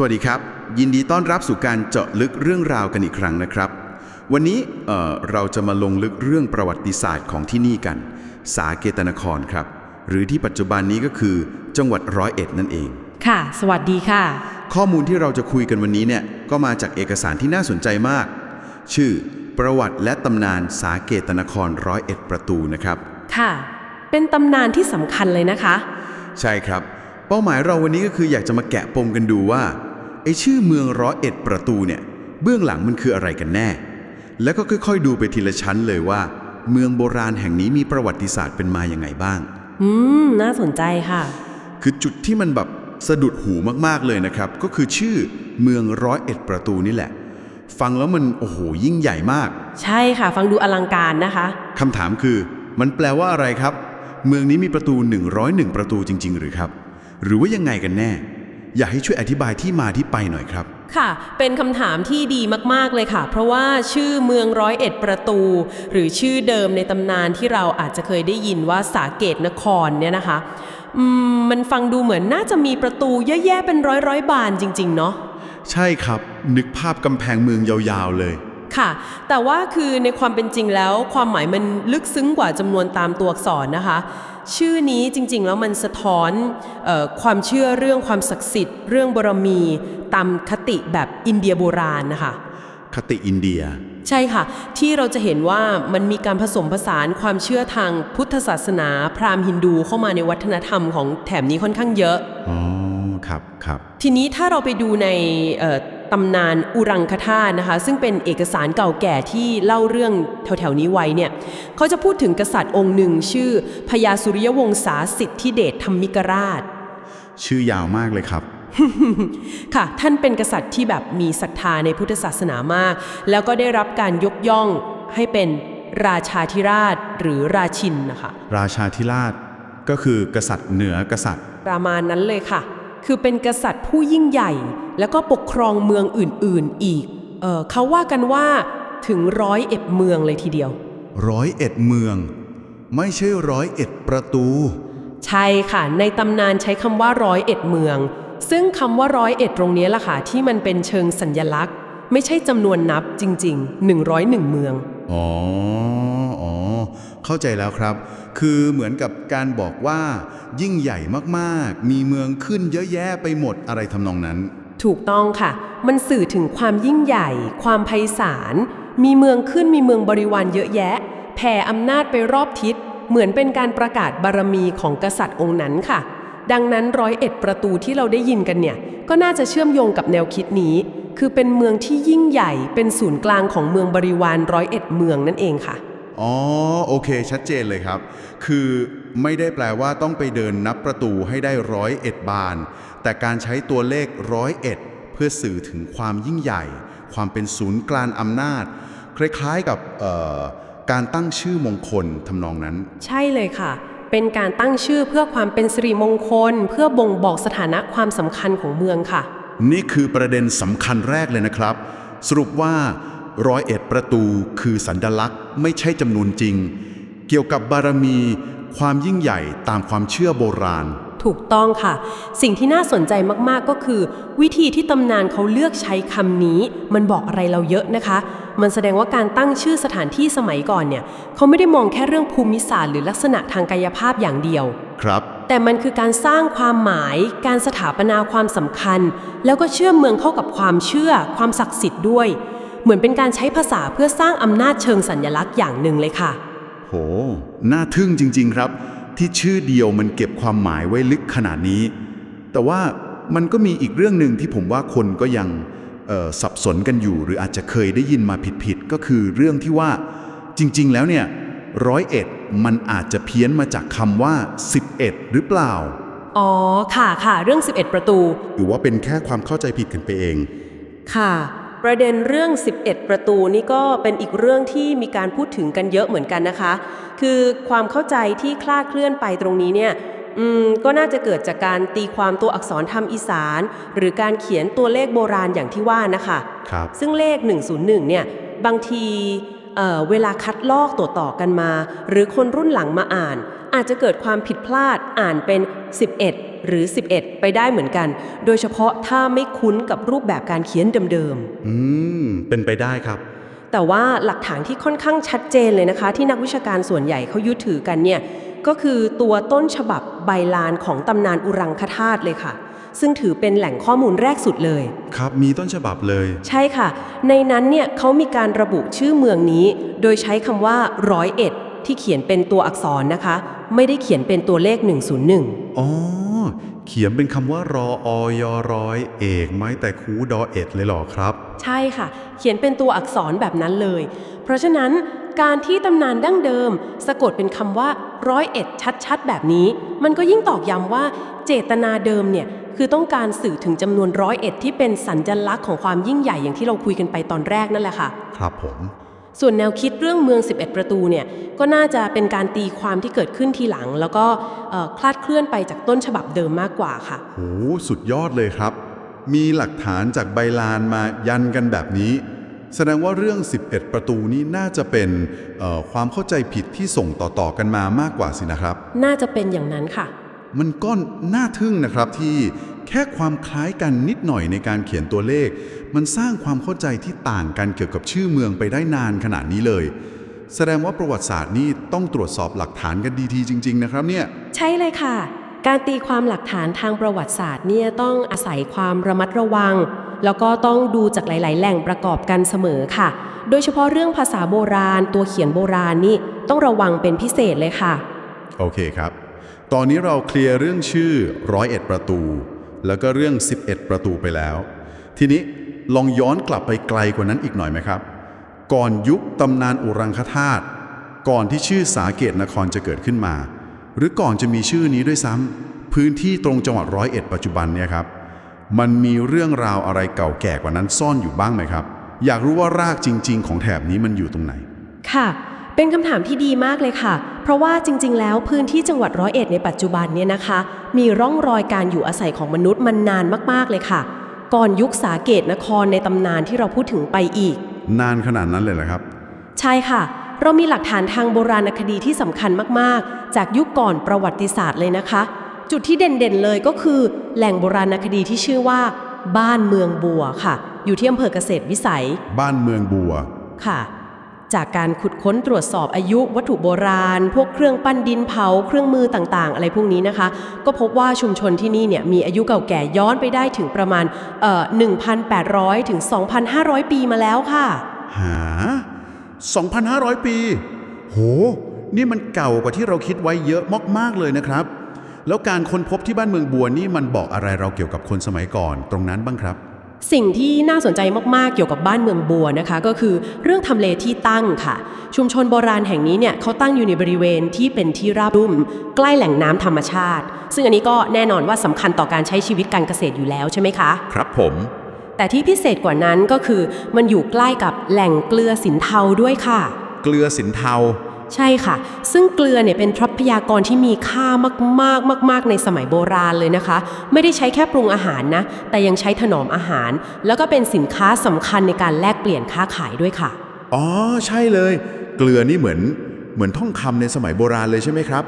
สวัสดีครับ ยินดีต้อนรับสู่การเจาะลึกเรื่องราวกันอีกครั้งนะครับ วันนี้เอ่อเราจะมาลงลึกเรื่องประวัติศาสตร์ของที่นี่กัน สาเกตนครครับ หรือที่ปัจจุบันนี้ก็คือจังหวัดร้อยเอ็ดนั่นเอง ค่ะ สวัสดีค่ะ ข้อมูลที่เราจะคุยกันวันนี้เนี่ยก็มาจากเอกสารที่น่าสนใจมาก ชื่อ ประวัติและตำนานสาเกตนครร้อยเอ็ดประตูนะครับ ค่ะ เป็นตำนานที่สำคัญเลยนะคะ ใช่ครับ เป้าหมายเราวันนี้ก็คืออยากจะมาแกะปมกันดูว่าไอ้ชื่อเมืองร้อยเอ็ดประตูเนี่ยเบื้องหลังมันคืออะไรกันแน่ แล้วก็ค่อยๆ ดูไปทีละชั้นเลยว่า เมืองโบราณแห่งนี้มีประวัติศาสตร์เป็นมาอย่างไงบ้าง อืม น่าสนใจค่ะ คือจุดที่มันแบบสะดุดหูมากๆเลยนะครับ ก็คือชื่อเมืองร้อยเอ็ดประตูนี่แหละ ฟังแล้วมันโอ้โหยิ่งใหญ่มาก ใช่ค่ะ ฟังดูอลังการนะคะคำถามคือ มันแปลว่าอะไรครับ เมืองนี้มีประตู 101 ประตูจริง ๆ หรือครับ หรือว่ายังไงกันแน่ อยากให้ช่วยอธิบายที่มาที่ไปหน่อยครับ ค่ะ เป็นคำถามที่ดีมาก ๆ เลยค่ะ เพราะว่าชื่อเมืองร้อยเอ็ดประตู หรือชื่อเดิมในตำนานที่เราอาจจะเคยได้ยินว่าสาเกตนครเนี่ยนะคะอืมมันฟังดูเหมือนน่าจะมีประตูเยอะแยะเป็นร้อยร้อยๆบานจริง ๆ เนาะใช่ครับนึกภาพกำแพงเมืองยาวๆเลยค่ะ แต่ว่าคือในความเป็นจริงแล้ว ความหมายมันลึกซึ้งกว่าจำนวนตามตัวอักษรนะคะ ชื่อนี้จริงๆ แล้วมันสะท้อนเออความเชื่อเรื่องความศักดิ์สิทธิ์ เรื่องบารมีตามคติแบบอินเดียโบราณนะคะ คติอินเดีย ใช่ค่ะ ที่เราจะเห็นว่ามันมีการผสมผสานความเชื่อทางพุทธศาสนา พราหมณ์ฮินดูเข้ามาในวัฒนธรรมของแถบนี้ค่อนข้างเยอะอ๋อครับครับทีนี้ถ้าเราไปดูในเอ่อ ตำนานอุรังคธาตุนะคะ ซึ่งเป็นเอกสารเก่าแก่ที่เล่าเรื่องแถวๆนี้ไว้เนี่ยเขาจะพูดถึงกษัตริย์องค์หนึ่ง ชื่อพญาสุริยวงศาสิทธิเดชธรรมิกราช ชื่อยาวมากเลยครับ ค่ะ ท่านเป็นกษัตริย์ที่แบบมีศรัทธาในพุทธศาสนามาก แล้วก็ได้รับการยกย่องให้เป็นราชาธิราชหรือราชินนะคะ ราชาธิราชก็คือกษัตริย์เหนือกษัตริย์ ประมาณนั้นเลยค่ะ คือเป็นกษัตริย์ผู้ยิ่งใหญ่ แล้วก็ปกครองเมืองอื่นๆอีกเออเขาว่ากันว่าถึงร้อยเอ็ดเมืองเลยทีเดียว ร้อยเอ็ดเมือง ไม่ใช่ร้อยเอ็ดประตู ใช่ค่ะ ในตำนานใช้คำว่าร้อยเอ็ดเมือง ซึ่งคำว่าร้อยเอ็ดตรงนี้ล่ะค่ะที่มันเป็นเชิงสัญญลักษณ์ ไม่ใช่จำนวนนับจริง ๆ 101 เมือง อ๋ออ๋อเข้าใจแล้วครับ คือเหมือนกับการบอกว่า ยิ่งใหญ่มากๆ มีเมืองขึ้นเยอะแยะไปหมดอะไรทำนองนั้น ถูกต้องค่ะ มันสื่อถึงความยิ่งใหญ่ ความไพศาล มีเมืองขึ้นมีเมืองบริวารเยอะแยะ แผ่อำนาจไปรอบทิศ เหมือนเป็นการประกาศบารมีของกษัตริย์องค์นั้นค่ะ ดังนั้นร้อยเอ็ดประตูที่เราได้ยินกันเนี่ย ก็น่าจะเชื่อมโยงกับแนวคิดนี้ คือเป็นเมืองที่ยิ่งใหญ่เป็นศูนย์กลางของเมืองบริวารร้อยเอ็ดเมืองนั่นเองค่ะ อ๋อโอเค ชัดเจนเลยครับ คือไม่ได้แปลว่าต้องไปเดินนับประตูให้ได้ร้อยเอ็ดบาน แต่การใช้ตัวเลขร้อยเอ็ดเพื่อสื่อถึงความยิ่งใหญ่ ความเป็นศูนย์กลางอำนาจ คล้ายๆกับเอ่อการตั้งชื่อมงคลทำนองนั้น ใช่เลยค่ะ เป็นการตั้งชื่อเพื่อความเป็นสิริมงคล เพื่อบ่งบอกสถานะความสำคัญของเมืองค่ะ นี่คือประเด็นสำคัญแรกเลยนะครับ สรุปว่าร้อยเอ็ดประตูคือสัญลักษณ์ไม่ใช่จำนวนจริง เกี่ยวกับบารมี ความยิ่งใหญ่ตามความเชื่อโบราณ ถูกต้องค่ะ สิ่งที่น่าสนใจมากๆก็คือ วิธีที่ตำนานเขาเลือกใช้คำนี้ มันบอกอะไรเราเยอะนะคะ มันแสดงว่าการตั้งชื่อสถานที่สมัยก่อนเนี่ยเขาไม่ได้มองแค่เรื่องภูมิศาสตร์หรือลักษณะทางกายภาพอย่างเดียว ครับ แต่มันคือการสร้างความหมาย การสถาปนาความสำคัญ แล้วก็เชื่อมเมืองเข้ากับความเชื่อ ความศักดิ์สิทธิ์ด้วย เหมือนเป็นการใช้ภาษาเพื่อสร้างอำนาจเชิงสัญลักษณ์อย่างหนึ่งเลยค่ะ โห น่าทึ่งจริง ๆครับ ที่ชื่อเดียวมันเก็บความหมายไว้ลึกขนาดนี้ แต่ว่ามันก็มีอีกเรื่องหนึ่งที่ผมว่าคนก็ยังสับสนกันอยู่ หรืออาจจะเคยได้ยินมาผิดๆก็คือเรื่องที่ว่าจริง ๆ แล้วเนี่ยร้อยเอ็ด มันอาจจะเพี้ยนมาจากคำว่า 11 หรือเปล่า อ๋อ ค่ะค่ะ เรื่อง 11 ประตู หรือว่าเป็นแค่ความเข้าใจผิดกันไปเอง ค่ะ ประเด็นเรื่อง 11 ประตูนี่ก็เป็นอีกเรื่องที่มีการพูดถึงกันเยอะเหมือนกันนะคะ คือความเข้าใจที่คลาดเคลื่อนไปตรงนี้เนี่ยอืมก็น่าจะเกิดจากการตีความตัวอักษรธรรมอีสาน หรือการเขียนตัวเลขโบราณอย่างที่ว่านะคะ ครับ ซึ่งเลข 101 เนี่ย บางที เอ่อเวลาคัดลอกต่อๆกันมา หรือคนรุ่นหลังมาอ่าน อาจจะเกิดความผิดพลาดอ่านเป็น 11 หรือ 11 ไปได้เหมือนกัน โดยเฉพาะถ้าไม่คุ้นกับรูปแบบการเขียนเดิมอืมเป็นไปได้ครับๆแต่ว่าหลักฐานที่ค่อนข้างชัดเจนเลยนะคะ ที่นักวิชาการส่วนใหญ่เขายึดถือกันเนี่ยก็คือตัวต้นฉบับใบลานของตำนานอุรังคธาตุเลยค่ะ ซึ่งถือเป็นแหล่งข้อมูลแรกสุดเลย ครับมีต้นฉบับเลย ใช่ค่ะ ในนั้นเนี่ยเขามีการระบุชื่อเมืองนี้ โดยใช้คำว่าร้อยเอ็ดที่เขียนเป็นตัวอักษรนะคะ ไม่ได้เขียนเป็นตัวเลข 101 อ๋อ เขียนเป็นคำว่ารออยร้อยเอกไม้แต่คูดอเอ็ดเลยเหรอครับ ใช่ค่ะ เขียนเป็นตัวอักษรแบบนั้นเลย เพราะฉะนั้น การที่ตำนานดั้งเดิม สะกดเป็นคำว่าร้อยเอ็ดชัดๆ แบบนี้ มันก็ยิ่งตอกย้ำว่าเจตนาเดิมเนี่ยคือต้องการสื่อถึงจำนวนร้อยเอ็ดที่เป็นสัญลักษณ์ของความยิ่งใหญ่อย่างที่เราคุยกันไปตอนแรกนั่นแหละค่ะ ครับผม ส่วนแนวคิดเรื่องเมือง 11 ประตูเนี่ยก็น่าจะเป็นการตีความที่เกิดขึ้นทีหลัง แล้วก็เอ่อคลาดเคลื่อนไปจากต้นฉบับเดิมมากกว่าค่ะโหสุดยอดเลยครับ มีหลักฐานจากใบลานมายันกันแบบนี้ แสดงว่าเรื่อง 11 ประตูนี้น่าจะเป็นเอ่อความเข้าใจผิดที่ส่งต่อๆกันมามากกว่าสินะครับ น่าจะเป็นอย่างนั้นค่ะ มันก็น่าทึ่งนะครับที่แค่ความคล้ายกันนิดหน่อยในการเขียนตัวเลข มันสร้างความเข้าใจที่ต่างกันเกี่ยวกับชื่อเมืองไปได้นานขนาดนี้เลย แสดงว่าประวัติศาสตร์นี่ต้องตรวจสอบหลักฐานกันดีๆจริง ๆ นะครับเนี่ย ใช่เลยค่ะ การตีความหลักฐานทางประวัติศาสตร์เนี่ยต้องอาศัยความระมัดระวัง แล้วก็ต้องดูจากหลาย ๆ แหล่งประกอบกันเสมอค่ะ โดยเฉพาะเรื่องภาษาโบราณ ตัวเขียนโบราณนี่ต้องระวังเป็นพิเศษเลยค่ะ โอเคครับ ตอนนี้เราเคลียร์เรื่องชื่อร้อยเอ็ดประตู แล้วก็เรื่อง 11 ประตูไปแล้ว ทีนี้ลองย้อนกลับไปไกลกว่านั้นอีกหน่อยไหมครับ ก่อนยุคตำนานอุรังคธาตุก่อนที่ชื่อสาเกตนครจะเกิดขึ้นมา หรือก่อนจะมีชื่อนี้ด้วยซ้ำพื้นที่ตรงจังหวัดร้อยเอ็ดปัจจุบันเนี่ยครับ มันมีเรื่องราวอะไรเก่าแก่กว่านั้นซ่อนอยู่บ้างไหมครับ อยากรู้ว่ารากจริง ๆ ของแถบนี้มันอยู่ตรงไหน ค่ะ เป็นคำถามที่ดีมากเลยค่ะ เพราะว่าจริง ๆ แล้วพื้นที่จังหวัดร้อยเอ็ดในปัจจุบันเนี่ยนะคะ มีร่องรอยการอยู่อาศัยของมนุษย์มันนานมากๆเลยค่ะ ก่อนยุคสาเกตนครในตำนานที่เราพูดถึงไปอีก นานขนาดนั้นเลยเหรอครับ ใช่ค่ะ เรามีหลักฐานทางโบราณคดีที่สำคัญมากๆ จากยุคก่อนประวัติศาสตร์เลยนะคะ จุดที่เด่นๆเลยก็คือ แหล่งโบราณคดีที่ชื่อว่า บ้านเมืองบัวค่ะ อยู่ที่อำเภอเกษตรวิสัย บ้านเมืองบัวค่ะ จากการขุดค้นตรวจสอบอายุวัตถุโบราณ พวกเครื่องปั้นดินเผาเครื่องมือต่างๆ อะไรพวกนี้นะคะ ก็พบว่าชุมชนที่นี่เนี่ยมีอายุเก่าแก่ย้อนไปได้ถึงประมาณเอ่อ1,800 ถึง 2,500 ปีมาแล้วค่ะ หา 2,500 ปี โห นี่มันเก่ากว่าที่เราคิดไว้เยอะมากๆเลยนะครับ แล้วการค้นพบที่บ้านเมืองบัวนี่มันบอกอะไรเราเกี่ยวกับคนสมัยก่อนตรงนั้นบ้างครับ สิ่งที่น่าสนใจมากๆเกี่ยวกับบ้านเมืองบัวนะคะ ก็คือเรื่องทำเลที่ตั้งค่ะ ชุมชนโบราณแห่งนี้เนี่ยเขาตั้งอยู่ในบริเวณที่เป็นที่ราบรุ่ม ใกล้แหล่งน้ำธรรมชาติ ซึ่งอันนี้ก็แน่นอนว่าสำคัญต่อการใช้ชีวิตการเกษตรอยู่แล้วใช่ไหมคะ ครับผมแต่ที่พิเศษกว่านั้นก็คือมันอยู่ใกล้กับแหล่งเกลือสินเทาด้วยค่ะ เกลือสินเทา ใช่ค่ะ ซึ่งเกลือเนี่ยเป็นทรัพยากรที่มีค่ามากๆมาก ๆ ในสมัยโบราณเลยนะคะ ไม่ได้ใช้แค่ปรุงอาหารนะ แต่ยังใช้ถนอมอาหาร แล้วก็เป็นสินค้าสำคัญในการแลกเปลี่ยนค้าขายด้วยค่ะ อ๋อ ใช่เลย เกลือนี่เหมือนเหมือนท่องคำในสมัยโบราณเลยใช่ไหมครับ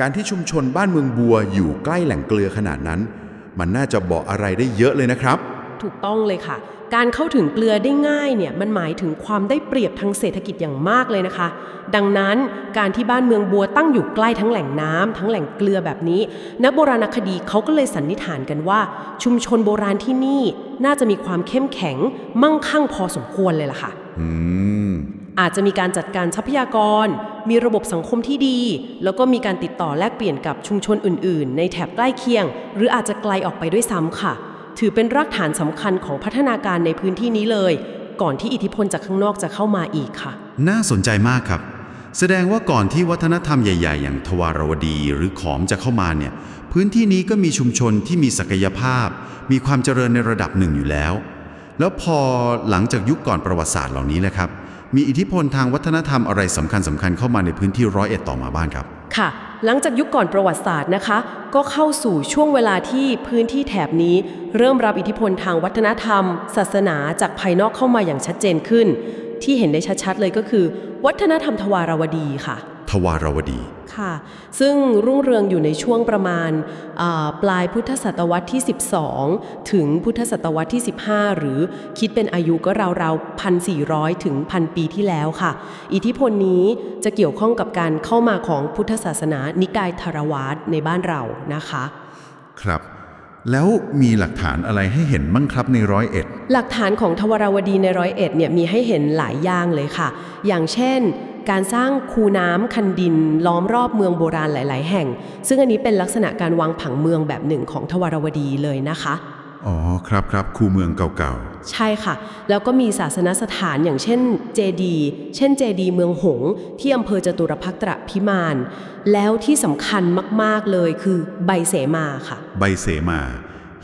การที่ชุมชนบ้านเมืองบัวอยู่ใกล้แหล่งเกลือขนาดนั้น มันน่าจะบอกอะไรได้เยอะเลยนะครับ ถูกต้องเลยค่ะ การเข้าถึงเกลือได้ง่ายเนี่ยมันหมายถึงความได้เปรียบทางเศรษฐกิจอย่างมากเลยนะคะ ดังนั้นการที่บ้านเมืองบัวตั้งอยู่ใกล้ทั้งแหล่งน้ำทั้งแหล่งเกลือแบบนี้นักโบราณคดีเขาก็เลยสันนิษฐานกันว่า ชุมชนโบราณที่นี่น่าจะมีความเข้มแข็งมั่งคั่งพอสมควรเลยล่ะค่ะอืมอาจจะมีการจัดการทรัพยากร มีระบบสังคมที่ดี แล้วก็มีการติดต่อแลกเปลี่ยนกับชุมชนอื่น ๆ ในแถบใกล้เคียง หรืออาจจะไกลออกไปด้วยซ้ำค่ะ ถือเป็นรากฐานสำคัญของพัฒนาการในพื้นที่นี้เลย ก่อนที่อิทธิพลจากข้างนอกจะเข้ามาอีกค่ะ น่าสนใจมากครับ แสดงว่าก่อนที่วัฒนธรรมใหญ่ ๆ อย่างทวารวดีหรือขอมจะเข้ามาเนี่ย พื้นที่นี้ก็มีชุมชนที่มีศักยภาพ มีความเจริญในระดับหนึ่งอยู่แล้ว แล้วพอหลังจากยุคก่อนประวัติศาสตร์เหล่านี้แหละครับมีอิทธิพลทางวัฒนธรรมอะไรสำคัญสำคัญๆเข้ามาในพื้นที่ร้อยเอ็ดต่อมาบ้างครับ ค่ะ หลังจากยุคก่อนประวัติศาสตร์นะคะ ก็เข้าสู่ช่วงเวลาที่พื้นที่แถบนี้ เริ่มรับอิทธิพลทางวัฒนธรรม ศาสนาจากภายนอกเข้ามาอย่างชัดเจนขึ้น ที่เห็นได้ชัดๆเลยก็คือ วัฒนธรรมทวารวดีค่ะ ททวารวดีค่ะ ซึ่งรุ่งเรืองอยู่ในช่วงประมาณอ่าปลายพุทธศตวรรษที่ 12 ถึงพุทธศตวรรษที่ 15 หรือคิดเป็นอายุก็ราวๆ 1,400 ถึง1,000ปีที่แล้วค่ะ อิทธิพลนี้จะเกี่ยวข้องกับการเข้ามาของพุทธศาสนานิกายทารวาสในบ้านเรานะคะ ครับแล้วมีหลักฐานอะไรให้เห็นบ้างครับในร้อยเอ็ด หลักฐานของทวารวดีในร้อยเอ็ดเนี่ยมีให้เห็นหลายอย่างเลยค่ะ อย่างเช่น การสร้างคูน้ำคันดิน ล้อมรอบเมืองโบราณหลาย ๆ แห่ง ซึ่งอันนี้เป็นลักษณะการวางผังเมืองแบบหนึ่งของทวารวดีเลยนะคะ อ๋อครับครับคูเมืองเก่าใช่ค่ะ แล้วก็มีศาสนสถานอย่างเช่นเจดีเช่นเจดีเมืองหงส์ที่อำเภอจตุรพักตรพิมาน แล้วที่สำคัญมาก ๆ เลยคือใบเสมาค่ะๆใบเสมา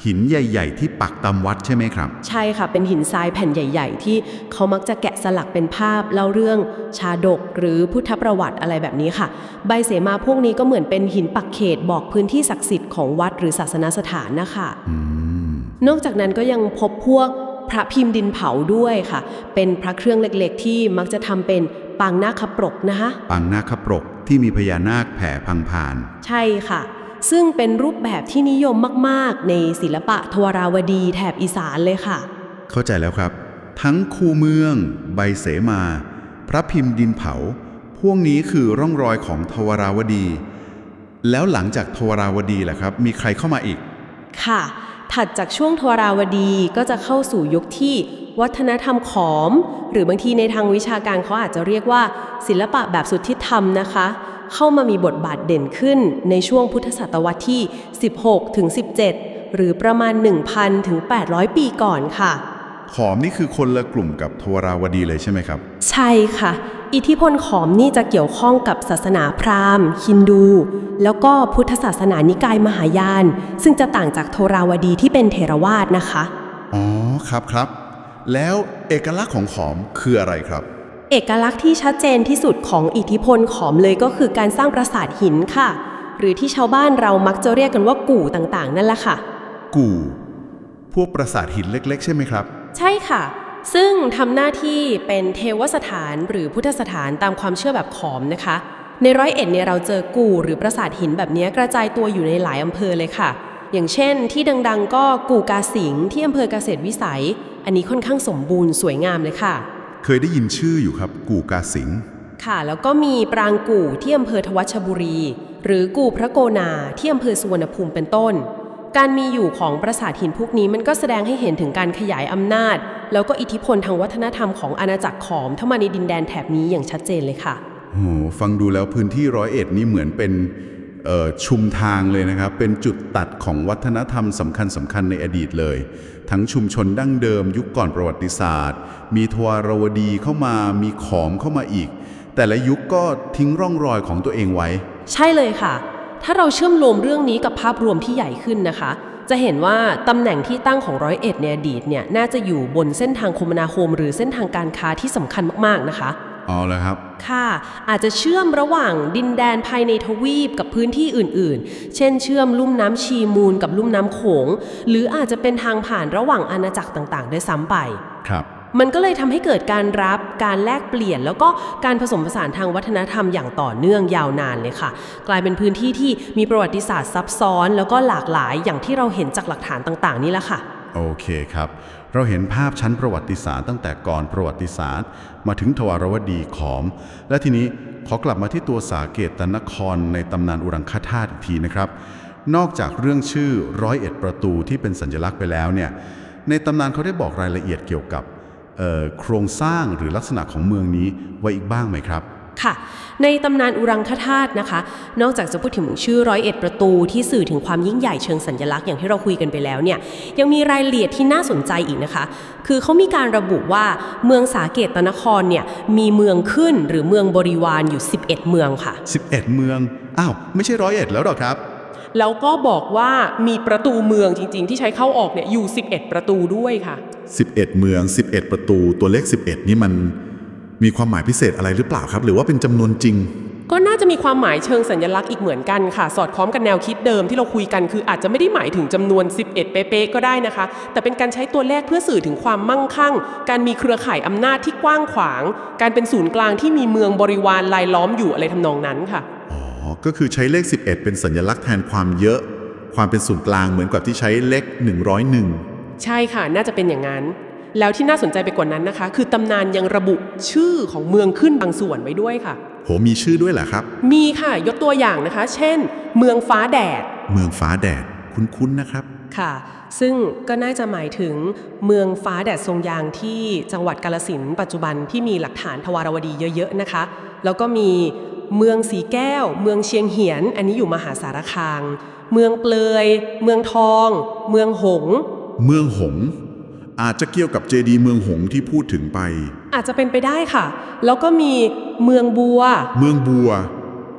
หินใหญ่ ๆ ที่ปักตามวัดใช่ไหมครับ ใช่ค่ะ เป็นหินทรายแผ่นใหญ่ ๆ ที่เขามักจะแกะสลักเป็นภาพเล่าเรื่องชาดกหรือพุทธประวัติอะไรแบบนี้ค่ะ ใบเสมาพวกนี้ก็เหมือนเป็นหินปักเขตบอกพื้นที่ศักดิ์สิทธิ์ของวัดหรือศาสนสถานนะคะอืมนอกจากนั้นก็ยังพบพวกพระพิมพ์ดินเผาด้วยค่ะ เป็นพระเครื่องเล็กๆ ที่มักจะทำเป็นปางนาคปรกนะคะปางนาคปรกที่มีพญานาคแผ่พังผ่าน ใช่ค่ะ ซึ่งเป็นรูปแบบที่นิยมมาก ๆ ในศิลปะทวาราวดีแถบอีสานเลยค่ะ เข้าใจแล้วครับ ทั้งคูเมือง ใบเสมา พระพิมพ์ดินเผา พวกนี้คือร่องรอยของทวาราวดี แล้วหลังจากทวาราวดีล่ะครับ มีใครเข้ามาอีก ค่ะ ถัดจากช่วงทวาราวดีก็จะเข้าสู่ยุคที่วัฒนธรรมขอม หรือบางทีในทางวิชาการเขาอาจจะเรียกว่า ศิลปะแบบสุทธิธรรมนะคะ เข้ามามีบทบาทเด่นขึ้นในช่วงพุทธศตวรรษที่ 16ถึง17 หรือประมาณ 1,000ถึง800 ปีก่อนค่ะ ขอมนี่คือคนละกลุ่มกับทวาราวดีเลยใช่ไหมครับ ใช่ค่ะ อิทธิพลขอมนี่จะเกี่ยวข้องกับศาสนาพราหมณ์ฮินดู แล้วก็พุทธศาสนานิกายมหายาน ซึ่งจะต่างจากโทราวดีที่เป็นเทรวาสนะคะ อ๋อครับครับ แล้วเอกลักษณ์ของขอมคืออะไรครับ เอกลักษณ์ที่ชัดเจนที่สุดของอิทธิพลขอมเลยก็คือการสร้างปราสาทหินค่ะ หรือที่ชาวบ้านเรามักจะเรียกกันว่ากู่ต่างๆ นั่นแหละค่ะ กู่ พวกปราสาทหินเล็ก ๆ ใช่ไหมครับ ใช่ค่ะ ซึ่งทำหน้าที่เป็นเทวสถานหรือพุทธสถานตามความเชื่อแบบขอมนะคะ ในร้อยเอ็ดเนี่ยเราเจอกู่หรือปราสาทหินแบบนี้กระจายตัวอยู่ในหลายอำเภอเลยค่ะ อย่างเช่น ที่ดังๆ ก็กู่กาสิงที่อำเภอเกษตรวิสัย อันนี้ค่อนข้างสมบูรณ์สวยงามเลยค่ะ เคยได้ยินชื่ออยู่ครับ กู่กาสิงค่ะ แล้วก็มีปรางกู่ที่อำเภอทวัชบุรี หรือกู่พระโกนาที่อำเภอสุวรรณภูมิเป็นต้น การมีอยู่ของปราสาทหินพวกนี้มันก็แสดงให้เห็นถึงการขยายอำนาจ แล้วก็อิทธิพลทางวัฒนธรรมของอาณาจักรขอมเข้ามาในดินแดนแถบนี้อย่างชัดเจนเลยค่ะโอ้โหฟังดูแล้วพื้นที่ร้อยเอ็ดนี่เหมือนเป็นเอ่อ ชุมทางเลยนะครับ เป็นจุดตัดของวัฒนธรรมสำคัญสำคัญในอดีตเลย ทั้งชุมชนดั้งเดิมยุคก่อนประวัติศาสตร์ มีทวารวดีเข้ามามีขอมเข้ามาอีก แต่ละยุคก็ทิ้งร่องรอยของตัวเองไว้ ใช่เลยค่ะ ถ้าเราเชื่อมโยงเรื่องนี้กับภาพรวมที่ใหญ่ขึ้นนะคะ จะเห็นว่าตำแหน่งที่ตั้งของร้อยเอ็ดในอดีตเนี่ยน่าจะอยู่บนเส้นทางคมนาคม หรือเส้นทางการค้าที่สำคัญมากๆนะคะ เอาละครับ ค่ะ อาจจะเชื่อมระหว่างดินแดนภายในทวีปกับพื้นที่อื่นๆ เช่น เชื่อมลุ่มน้ำชีมูลกับลุ่มน้ำโขง หรืออาจจะเป็นทางผ่านระหว่างอาณาจักรต่างๆด้วยซ้ำไป ครับ มันก็เลยทำให้เกิดการรับการแลกเปลี่ยน แล้วก็การผสมผสานทางวัฒนธรรมอย่างต่อเนื่องยาวนานเลยค่ะ กลายเป็นพื้นที่ที่มีประวัติศาสตร์ซับซ้อน แล้วก็หลากหลายอย่างที่เราเห็นจากหลักฐานต่าง ๆ นี่แหละค่ะ โอเคครับ เราเห็นภาพชั้นประวัติศาสตร์ตั้งแต่ก่อนประวัติศาสตร์ มาถึงทวารวดีขอม และทีนี้ขอกลับมาที่ตัวสาเกตนครในตำนานอุรังคธาตุอีกทีนะครับ นอกจากเรื่องชื่อร้อยเอ็ดประตูที่เป็นสัญลักษณ์ไปแล้วเนี่ยในตำนานเขาได้บอกรายละเอียดเกี่ยวกับโครงสร้างหรือลักษณะของเมืองนี้ไว้อีกบ้างไหมครับ ค่ะ ในตำนานอุรังคธาตุนะคะ นอกจากจะพูดถึงชื่อร้อยเอ็ดประตูที่สื่อถึงความยิ่งใหญ่เชิงสัญลักษณ์อย่างที่เราคุยกันไปแล้วเนี่ยยังมีรายละเอียดที่น่าสนใจอีกนะคะ คือเขามีการระบุว่าเมืองสาเกตนครเนี่ยมีเมืองขึ้นหรือเมืองบริวารอยู่ 11 เมืองค่ะ 11 เมืองอ้าวไม่ใช่ร้อยเอ็ดแล้วหรอครับแล้วก็บอกว่ามีประตูเมืองจริง ๆ ที่ใช้เข้าออกเนี่ยอยู่ 11 ประตูด้วยค่ะ 11 เมือง 11 ประตูตัวเลข 11 นี่มัน มีความหมายพิเศษอะไรหรือเปล่าครับ หรือว่าเป็นจำนวนจริง ก็น่าจะมีความหมายเชิงสัญลักษณ์อีกเหมือนกันค่ะ สอดคล้องกับแนวคิดเดิมที่เราคุยกันคืออาจจะไม่ได้หมายถึงจำนวน 11 เป๊ะๆก็ได้นะคะ แต่เป็นการใช้ตัวเลขเพื่อสื่อถึงความมั่งคั่ง การมีเครือข่ายอำนาจที่กว้างขวาง การเป็นศูนย์กลางที่มีเมืองบริวารรายล้อมอยู่อะไรทำนองนั้นค่ะอ๋อก็คือใช้เลข 11 เป็นสัญลักษณ์แทนความเยอะ ความเป็นศูนย์กลางเหมือนกับที่ใช้เลข101 ใช่ค่ะ น่าจะเป็นอย่างนั้น แล้วที่น่าสนใจไปกว่านั้นนะคะ คือตำนานยังระบุชื่อของเมืองขึ้นบางส่วนไว้ด้วยค่ะ โหมีชื่อด้วยเหรอครับ มีค่ะยกตัวอย่างนะคะ เช่น เมืองฟ้าแดด เมืองฟ้าแดดคุ้นๆนะครับค่ะ ซึ่งก็น่าจะหมายถึงเมืองฟ้าแดดทรงยางที่จังหวัดกาลสินธุ์ปัจจุบันที่มีหลักฐานทวารวดีเยอะๆนะคะ แล้วก็มีเมืองสีแก้ว เมืองเชียงเหียน อันนี้อยู่มหาสารคามเมืองเปลย เมืองทอง เมืองหงส์เมืองหงส์ อาจจะเกี่ยวกับเจดีย์เมืองหงส์ที่พูดถึงไป อาจจะเป็นไปได้ค่ะ แล้วก็มีเมืองบัว เมืองบัว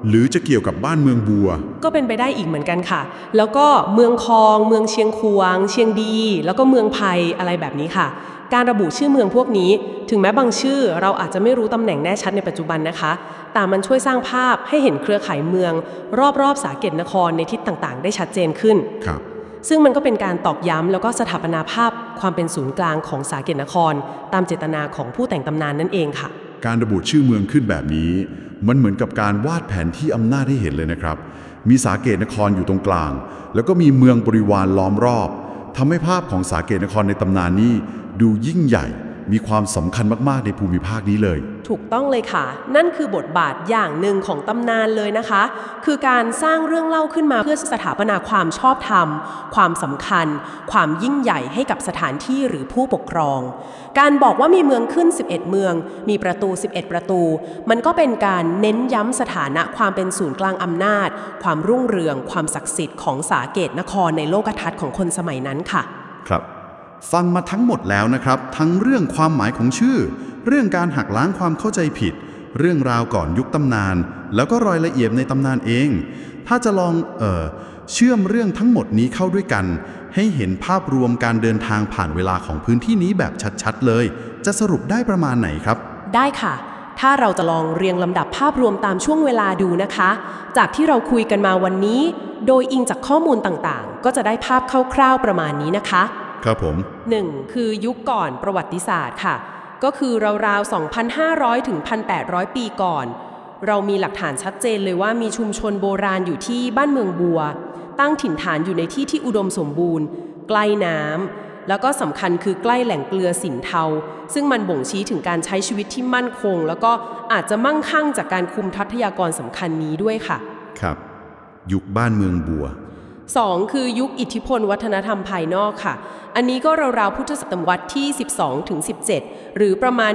หรือจะเกี่ยวกับบ้านเมืองบัว ก็เป็นไปได้อีกเหมือนกันค่ะ แล้วก็เมืองคอง เมืองเชียงควงเชียงดี แล้วก็เมืองไพอะไรแบบนี้ค่ะ การระบุชื่อเมืองพวกนี้ ถึงแม้บางชื่อ เราอาจจะไม่รู้ตำแหน่งแน่ชัดในปัจจุบันนะคะ แต่มันช่วยสร้างภาพให้เห็นเครือข่ายเมือง รอบๆสาเกตนครในทิศต่างๆ ได้ชัดเจนขึ้นครับ ซึ่งมันก็เป็นการตอกย้ำแล้วก็สถาปนาภาพความเป็นศูนย์กลางของสาเกตนคร ตามเจตนาของผู้แต่งตำนานนั่นเองค่ะ การระบุชื่อเมืองขึ้นแบบนี้ มันเหมือนกับการวาดแผนที่อำนาจให้เห็นเลยนะครับ มีสาเกตนครอยู่ตรงกลาง แล้วก็มีเมืองบริวารล้อมรอบทำให้ภาพของสาเกตนครในตำนานนี้ดูยิ่งใหญ่ มีความสำคัญมากๆในภูมิภาคนี้เลย ถูกต้องเลยค่ะ นั่นคือบทบาทอย่างหนึ่งของตำนานเลยนะคะ คือการสร้างเรื่องเล่าขึ้นมาเพื่อสถาปนาความชอบธรรม ความสำคัญ ความยิ่งใหญ่ให้กับสถานที่หรือผู้ปกครอง การบอกว่ามีเมืองขึ้น 11 เมือง มีประตู 11 ประตู มันก็เป็นการเน้นย้ำสถานะความเป็นศูนย์กลางอำนาจ ความรุ่งเรือง ความศักดิ์สิทธิ์ของสาเกตนครในโลกทัศน์ของคนสมัยนั้นค่ะ ครับ ฟังมาทั้งหมดแล้วนะครับ ทั้งเรื่องความหมายของชื่อ เรื่องการหักล้างความเข้าใจผิด เรื่องราวก่อนยุคตำนาน แล้วก็รายละเอียดในตำนานเอง ถ้าจะลองเออเชื่อมเรื่องทั้งหมดนี้เข้าด้วยกัน ให้เห็นภาพรวมการเดินทางผ่านเวลาของพื้นที่นี้แบบชัดๆเลย จะสรุปได้ประมาณไหนครับ ได้ค่ะ ถ้าเราจะลองเรียงลำดับภาพรวมตามช่วงเวลาดูนะคะ จากที่เราคุยกันมาวันนี้ โดยอิงจากข้อมูลต่างๆ ก็จะได้ภาพคร่าวๆประมาณนี้นะคะ ครับผม 1. คือยุคก่อนประวัติศาสตร์ค่ะ ก็คือราวๆ 2,500 ถึง 1,800 ปีก่อน เรามีหลักฐานชัดเจนเลยว่ามีชุมชนโบราณอยู่ที่บ้านเมืองบัว ตั้งถิ่นฐานอยู่ในที่ที่อุดมสมบูรณ์ ใกล้น้ำแล้วก็สำคัญคือใกล้แหล่งเกลือสินเทา ซึ่งมันบ่งชี้ถึงการใช้ชีวิตที่มั่นคง แล้วก็อาจจะมั่งคั่งจากการคุมทรัพยากรสำคัญนี้ด้วยค่ะ ครับ ยุคบ้านเมืองบัว 2 คือยุคอิทธิพลวัฒนธรรมภายนอกค่ะ อันนี้ก็ราวๆพุทธศตวรรษที่ 12ถึง17 หรือประมาณ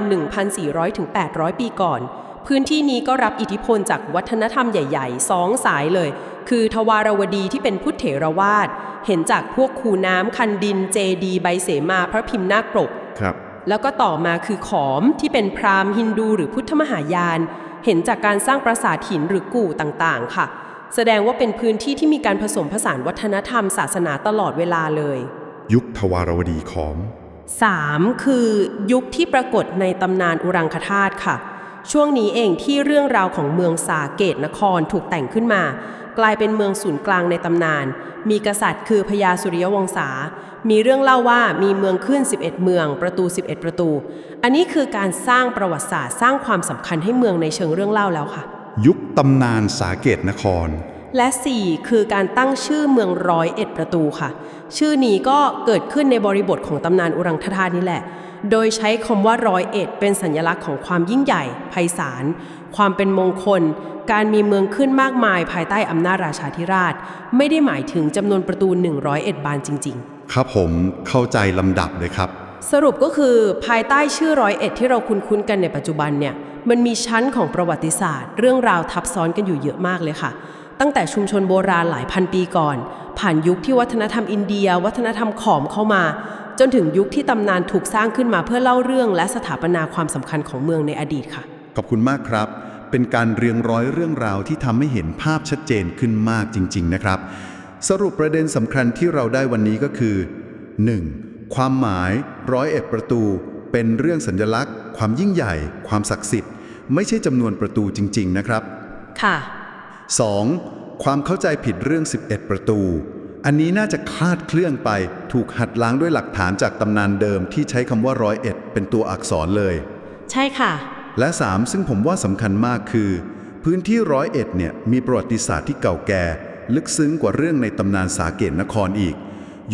1,400ถึง800 ปีก่อน พื้นที่นี้ก็รับอิทธิพลจากวัฒนธรรมใหญ่ๆสองสายเลย คือทวารวดีที่เป็นพุทธเถรวาทเห็นจากพวกคูน้ำคันดินเจดี ใบเสมาพระพิมพ์นาคปกครับแล้วก็ต่อมาคือขอมที่เป็นพราหมณ์ฮินดูหรือพุทธมหายาน เห็นจากการสร้างปราสาทหินหรือกู่ต่างๆ ค่ะ แสดงว่าเป็นพื้นที่ที่มีการผสมผสานวัฒนธรรมศาสนาตลอดเวลาเลย ยุคทวารวดีขอม 3. คือยุคที่ปรากฏในตำนานอุรังคธาตุค่ะ ช่วงนี้เองที่เรื่องราวของเมืองสาเกตนครถูกแต่งขึ้นมา กลายเป็นเมืองศูนย์กลางในตำนาน มีกษัตริย์คือพญาสุริยวงศา มีเรื่องเล่าว่ามีเมืองขึ้น 11 เมือง ประตู 11 ประตู อันนี้คือการสร้างประวัติศาสตร์ สร้างความสำคัญให้เมืองในเชิงเรื่องเล่าแล้วค่ะ ยุคตำนานสาเกตนคร และ 4 คือการตั้งชื่อเมืองร้อยเอ็ดประตูค่ะ ชื่อนี้ก็เกิดขึ้นในบริบทของตำนานอุรังคธาตุนี่แหละ โดยใช้คำว่าร้อยเอ็ดเป็นสัญลักษณ์ของความยิ่งใหญ่ไพศาลความเป็นมงคล การมีเมืองขึ้นมากมายภายใต้อำนาจราชาธิราช ไม่ได้หมายถึงจำนวนประตู 101 บานจริง ๆ ครับผมเข้าใจลำดับเลยครับ สรุปก็คือภายใต้ชื่อร้อยเอ็ดที่เราคุ้นๆกันในปัจจุบันเนี่ย มันมีชั้นของประวัติศาสตร์ เรื่องราวทับซ้อนกันอยู่เยอะมากเลยค่ะ ตั้งแต่ชุมชนโบราณหลายพันปีก่อน ผ่านยุคที่วัฒนธรรมอินเดีย วัฒนธรรมขอมเข้ามา จนถึงยุคที่ตำนานถูกสร้างขึ้นมาเพื่อเล่าเรื่องและสถาปนาความสำคัญของเมืองในอดีตค่ะ ขอบคุณมากครับ เป็นการเรียงร้อยเรื่องราวที่ทำให้เห็นภาพชัดเจนขึ้นมากจริง ๆ นะครับ สรุปประเด็นสำคัญที่เราได้วันนี้ก็คือ 1. ความหมายร้อยเอ็ดประตู เป็นเรื่องสัญลักษณ์ ความยิ่งใหญ่ ความศักดิ์สิทธิ์ ไม่ใช่จำนวนประตูจริง ๆ นะครับ ค่ะ 2. ความเข้าใจผิดเรื่อง 11 ประตู อันนี้น่าจะคลาดเคลื่อนไป ถูกหัดล้างด้วยหลักฐานจากตำนานเดิมที่ใช้คำว่าร้อยเอ็ดเป็นตัวอักษรเลย ใช่ค่ะ และ 3 ซึ่งผมว่าสำคัญมากคือ พื้นที่ร้อยเอ็ดเนี่ยมีประวัติศาสตร์ที่เก่าแก่ ลึกซึ้งกว่าเรื่องในตำนานสาเกตนครอีก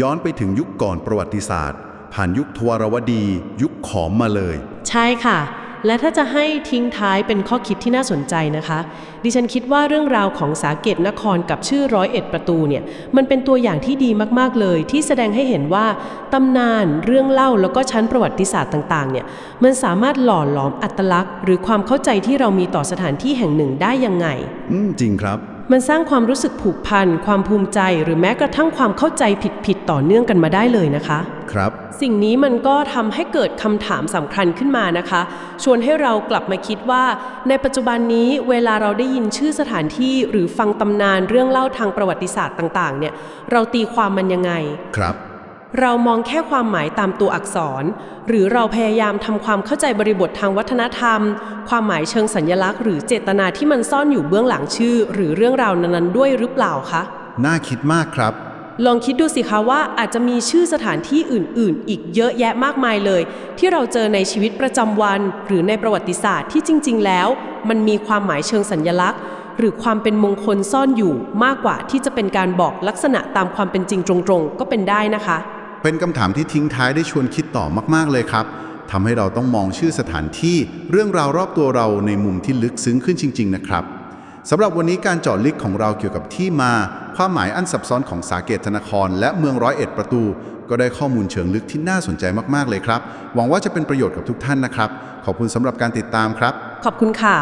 ย้อนไปถึงยุคก่อนประวัติศาสตร์ ผ่านยุคทวารวดี ยุคขอมมาเลย ใช่ค่ะ และถ้าจะให้ทิ้งท้ายเป็นข้อคิดที่น่าสนใจนะคะ ดิฉันคิดว่าเรื่องราวของสาเกตนครกับชื่อร้อยเอ็ดประตูเนี่ยมันเป็นตัวอย่างที่ดีมากๆเลย ที่แสดงให้เห็นว่าตำนานเรื่องเล่าแล้วก็ชั้นประวัติศาสตร์ต่างๆเนี่ยมันสามารถหล่อหลอมอัตลักษณ์ หรือความเข้าใจที่เรามีต่อสถานที่แห่งหนึ่งได้ยังไง อืมจริงครับ มันสร้างความรู้สึกผูกพัน ความภูมิใจ หรือแม้กระทั่งความเข้าใจผิดๆต่อเนื่องกันมาได้เลยนะคะ ครับ สิ่งนี้มันก็ทำให้เกิดคำถามสำคัญขึ้นมานะคะ ชวนให้เรากลับมาคิดว่า ในปัจจุบันนี้เวลาเราได้ยินชื่อสถานที่ หรือฟังตำนานเรื่องเล่าทางประวัติศาสตร์ต่าง ๆ เนี่ย เราตีความมันยังไง ครับ เรามองแค่ความหมายตามตัวอักษร หรือเราพยายามทำความเข้าใจบริบททางวัฒนธรรม ความหมายเชิงสัญญลักษณ์ หรือเจตนาที่มันซ่อนอยู่เบื้องหลังชื่อ หรือเรื่องราวนั้นๆด้วยหรือเปล่าคะ น่าคิดมากครับ ลองคิดดูสิคะว่าอาจจะมีชื่อสถานที่อื่น ๆ อีกเยอะแยะมากมายเลย ที่เราเจอในชีวิตประจำวัน หรือในประวัติศาสตร์ที่จริง ๆ แล้ว มันมีความหมายเชิงสัญญลักษณ์หรือความเป็นมงคลซ่อนอยู่มากกว่าที่จะเป็นการบอกลักษณะตามความเป็นจริงตรงๆ ก็เป็นได้นะคะ เป็นคำถามที่ทิ้งท้ายได้ชวนคิดต่อมาก ๆ เลยครับทำให้เราต้องมองชื่อสถานที่เรื่องราวรอบตัวเราในมุมที่ลึกซึ้งขึ้นจริง ๆ นะครับสำหรับวันนี้การเจาะลึกของเราเกี่ยวกับที่มา ความหมายอันซับซ้อนของสาเกตธนคร และเมืองร้อยเอ็ดประตู ก็ได้ข้อมูลเชิงลึกที่น่าสนใจมาก ๆ เลยครับ หวังว่าจะเป็นประโยชน์กับทุกท่านนะครับ ขอบคุณสำหรับการติดตามครับ ขอบคุณค่ะ